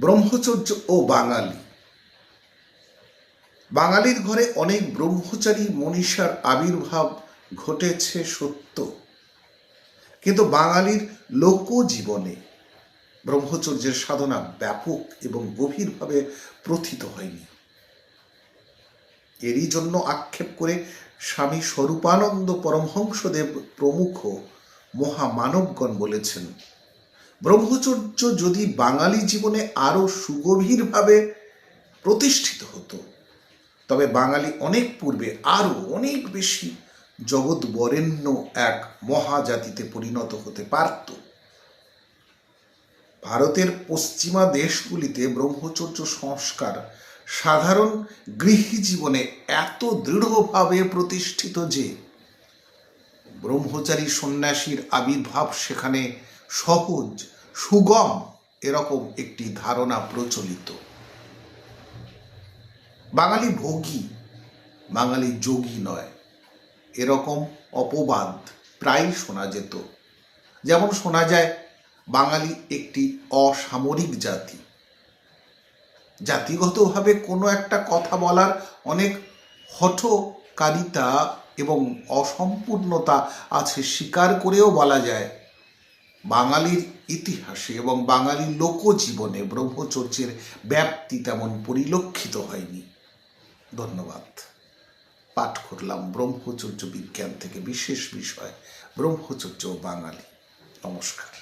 ব্রহ্মচর্য ও বাঙালি। বাঙালির ঘরে অনেক ব্রহ্মচারী মনীষার আবির্ভাব ঘটেছে সত্য। কিন্তু বাঙালির লোকজীবনে ব্রহ্মচর্যের সাধনা ব্যাপক এবং গভীরভাবে প্রথিত হয়নি। এরই জন্য আক্ষেপ করে স্বামী স্বরূপানন্দ পরমহংসদেব প্রমুখ মহামানবগণ বলেছেন ব্রহ্মচর্য যদি বাঙালি জীবনে আরও সুগভীরভাবে প্রতিষ্ঠিত হতো, তবে বাঙালি অনেক পূর্বে আরও অনেক বেশি জগৎ বরেণ্য এক মহাজাতিতে পরিণত হতে পারত। ভারতের পশ্চিমা দেশগুলিতে ব্রহ্মচর্য সংস্কার সাধারণ গৃহী জীবনে এত দৃঢ়ভাবে প্রতিষ্ঠিত যে, ব্রহ্মচারী সন্ন্যাসীর আবির্ভাব সেখানে সহজ, সুগম এরকম একটি ধারণা প্রচলিত। বাঙালি ভোগী, বাঙালি যোগী নয়। এরকম অপবাদ প্রায় শোনা যেত। যেমন শোনা যায়, বাঙালি একটি অসামরিক জাতি। জাতিগতভাবে কোনো একটা কথা বলার অনেক হঠকারিতা এবং অসম্পূর্ণতা আছে, স্বীকার করেও বলা যায়। বাঙালির ইতিহাসে এবং বাঙালি লোকজীবনে ব্রহ্মচর্যের ব্যাপ্তি তেমন পরিলক্ষিত হয়নি। ধন্যবাদ। পাঠ করলাম ব্রহ্মচর্য বিজ্ঞান থেকে বিশেষ বিষয়, ব্রহ্মচর্য বাঙালি। নমস্কার।